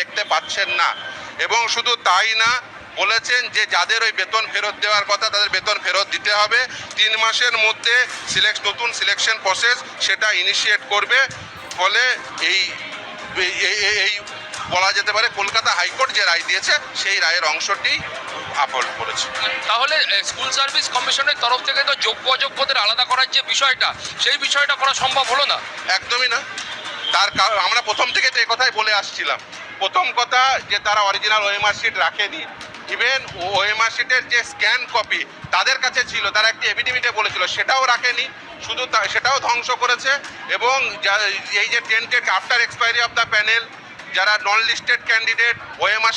দেখতে পাচ্ছেন না। এবং শুধু তাই না বলেছেন যে যাদের ওই বেতন ফেরত দেওয়ার কথা তাদের বেতন ফেরত দিতে হবে। তিন মাসের মধ্যে সিলেক্ট নতুন সিলেকশন প্রসেস সেটা ইনিশিয়েট করবে। ফলে এই এই- বলা যেতে পারে কলকাতা হাইকোর্ট যে রায় দিয়েছে সেই রায়ের অংশটি আপলোড করেছে। তাহলে স্কুল সার্ভিস কমিশনের তরফ থেকে তো যোগ্য অযোগ্যদের আলাদা করার যে বিষয়টা সেই বিষয়টা করা সম্ভব হলো না? একদমই না। তার কারণ আমরা প্রথম থেকে তো কথাই বলে আসছিলাম। প্রথম কথা যে তারা অরিজিনাল ওএমআর শিট রাখেনি। ইভেন ওএমআর শিটের যে স্ক্যান কপি তাদের কাছে ছিল, তারা একটি এভিডেভিটে বলেছিল, সেটাও রাখেনি। শুধু সেটাও ধ্বংস করেছে এবং এই যে tainted after expiry of the panel যারা নন লিস্টেড ক্যান্ডিডেট ওএমআর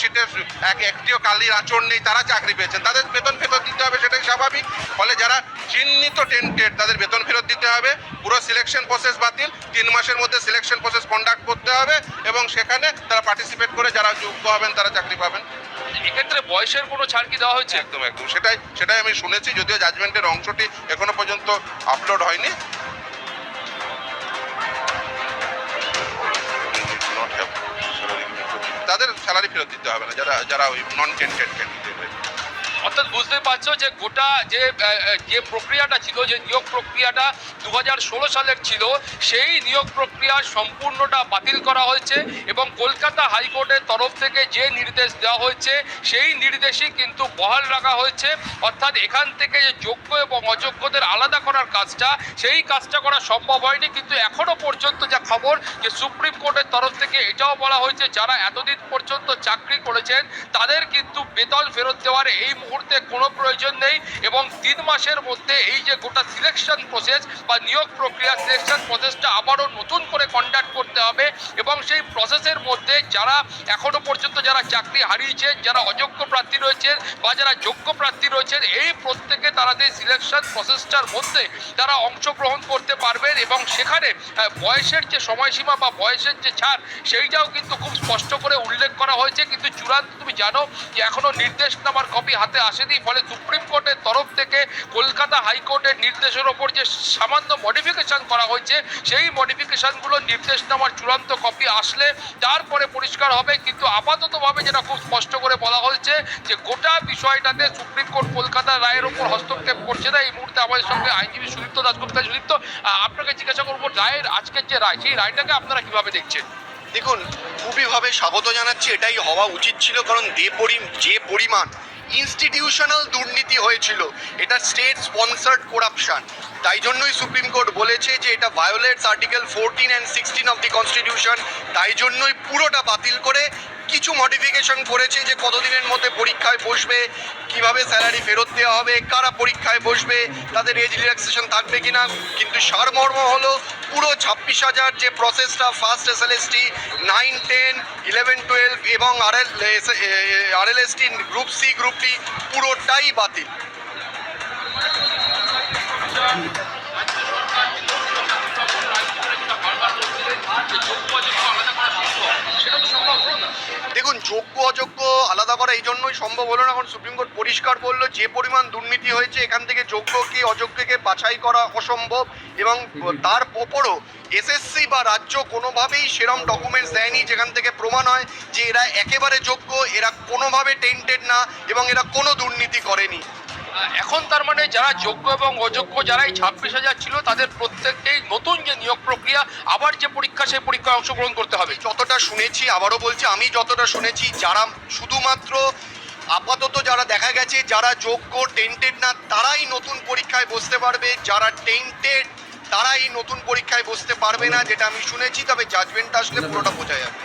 এক একটিও কালির আচরণ নেই তারা চাকরি পেয়েছেন। তাদের বেতন ফেরত দিতে হবে সেটাই স্বাভাবিক। ফলে যারা চিহ্নিত টেন্টেড তাদের বেতন ফেরত দিতে হবে। পুরো সিলেকশন প্রসেস বাতিল। তিন মাসের মধ্যে সিলেকশন প্রসেস কন্ডাক্ট করতে হবে এবং সেখানে তারা পার্টিসিপেট করে যারা যোগ্য হবেন তারা চাকরি পাবেন। এক্ষেত্রে বয়সের কোনো ছাড় কি দেওয়া হয়েছে? একদম একদম। সেটাই সেটাই আমি শুনেছি যদিও জাজমেন্টের অংশটি এখনও পর্যন্ত আপলোড হয়নি। তাদের স্যালারি ফেরত দিতে হবে না, যারা যারা ওই নন টেন্টেড ক্যান্ডিডেট অর্থাৎ বুঝতে পারছ যে গোটা যে যে প্রক্রিয়াটা ছিল, যে নিয়োগ প্রক্রিয়াটা দু সালের ছিল, সেই নিয়োগ প্রক্রিয়া সম্পূর্ণটা বাতিল করা হয়েছে এবং কলকাতা হাইকোর্টের তরফ থেকে যে নির্দেশ দেওয়া হয়েছে, সেই নির্দেশই কিন্তু বহাল রাখা হয়েছে। অর্থাৎ এখান থেকে যে যোগ্য এবং অযোগ্যদের আলাদা করার কাজটা, সেই কাজটা করা সম্ভব হয়নি, কিন্তু এখনও পর্যন্ত যা খবর যে সুপ্রিম কোর্টের তরফ থেকে এটাও বলা হয়েছে, যারা এতদিন পর্যন্ত চাকরি করেছেন, তাদের কিন্তু বেতন ফেরত দেওয়ার এই মুহূর্তে কোনো প্রয়োজন নেই এবং তিন মাসের মধ্যে এই যে গোটা সিলেকশন প্রসেস বা নিয়োগ প্রক্রিয়া সিলেকশন প্রসেসটা আবারও নতুন করে কন্ডাক্ট করতে হবে এবং সেই প্রসেসের মধ্যে যারা এখনও পর্যন্ত যারা চাকরি হারিয়েছেন, যারা অযোগ্য প্রার্থী রয়েছেন বা যারা যোগ্য প্রার্থী রয়েছেন, এই প্রত্যেকে তারা যে সিলেকশন প্রসেসটার মধ্যে তারা অংশগ্রহণ করতে পারবেন এবং সেখানে আহ, বয়সের যে সময়সীমা বা বয়সের যে ছাড় সেইটাও কিন্তু খুব স্পষ্ট করে উল্লেখ করা হয়েছে। কিন্তু চূড়ান্ত তুমি জানো যে এখনও নির্দেশনামার কপি হাতে আসেনি ফলে সুপ্রিম কোর্টের তরফ থেকে কলকাতা হাইকোর্টের নির্দেশের ওপর যে সামান্য মডিফিকেশন করা হয়েছে সেই মডিফিকেশনগুলো নির্দেশনামার চূড়ান্ত কপি আসলে তারপরে পরিষ্কার হবে। কিন্তু আপাততভাবে যেটা খুব স্পষ্ট করে বলা হয়েছে যে গোটা বিষয়টাতে সুপ্রিম কোর্ট কলকাতা রায়ের ওপর হস্তক্ষেপ করছে না। এই মুহূর্তে আমাদের সঙ্গে আইনজীবী সুদীপ্ত দাসগুপ্তা সুদীপ্ত আপনাকে জিজ্ঞাসা করব রায়ের আজকের যে রায়, সেই রায়টাকে আপনারা কীভাবে দেখছেন? দেখুন, খুবইভাবে স্বাগত জানাচ্ছি, এটাই হওয়া উচিত ছিল, কারণ যে পরি, যে পরিমাণ ইনস্টিটিউশনাল দুর্নীতি হয়েছিল, এটা স্টেট স্পন্সার্ড করাপশন তাই জন্যই সুপ্রিম কোর্ট বলেছে যে এটা violates article fourteen and sixteen of the constitution তাই জন্যই পুরোটা বাতিল করে কিছু মডিফিকেশন করেছে যে কতদিনের মধ্যে পরীক্ষায় বসবে, কীভাবে স্যালারি ফেরত দেওয়া হবে, কারা পরীক্ষায় বসবে, তাদের এজ রিল্যাক্সেশন থাকবে কি না কিন্তু সারমর্ম হলো পুরো ছাব্বিশ হাজার যে প্রসেসটা first S L S T nine ten eleven twelve এবং R L R L S T group C group D পুরোটাই বাতিল। যোগ্য, অযোগ্য আলাদা করা এই জন্যই সম্ভব হলো না। এখন সুপ্রিম কোর্ট পরিষ্কার বলল যে পরিমাণ দুর্নীতি হয়েছে, এখান থেকে যোগ্য কি অযোগ্যকে বাছাই করা অসম্ভব এবং তার ওপরও এসএসসি বা রাজ্য কোনোভাবেই সেরম ডকুমেন্টস দেয়নি যেখান থেকে প্রমাণ হয় যে এরা একেবারে যোগ্য, এরা কোনোভাবে টেন্টেড না এবং এরা কোনো দুর্নীতি করেনি। এখন তার মানে যারা যোগ্য এবং অযোগ্য যারা এই ছাব্বিশ হাজার ছিল তাদের প্রত্যেককেই নতুন যে নিয়োগ প্রক্রিয়া আবার যে পরীক্ষা সেই পরীক্ষায় অংশগ্রহণ করতে হবে। যতটা শুনেছি আবারও বলছি আমি যতটা শুনেছি যারা শুধুমাত্র আপাতত যারা দেখা গেছে যারা যোগ্য টেন্টেড না তারাই নতুন পরীক্ষায় বসতে পারবে। যারা টেন্টেড তারাই নতুন পরীক্ষায় বসতে পারবে না যেটা আমি শুনেছি তবে জাজমেন্ট আসলে পুরোটা বোঝা যাবে।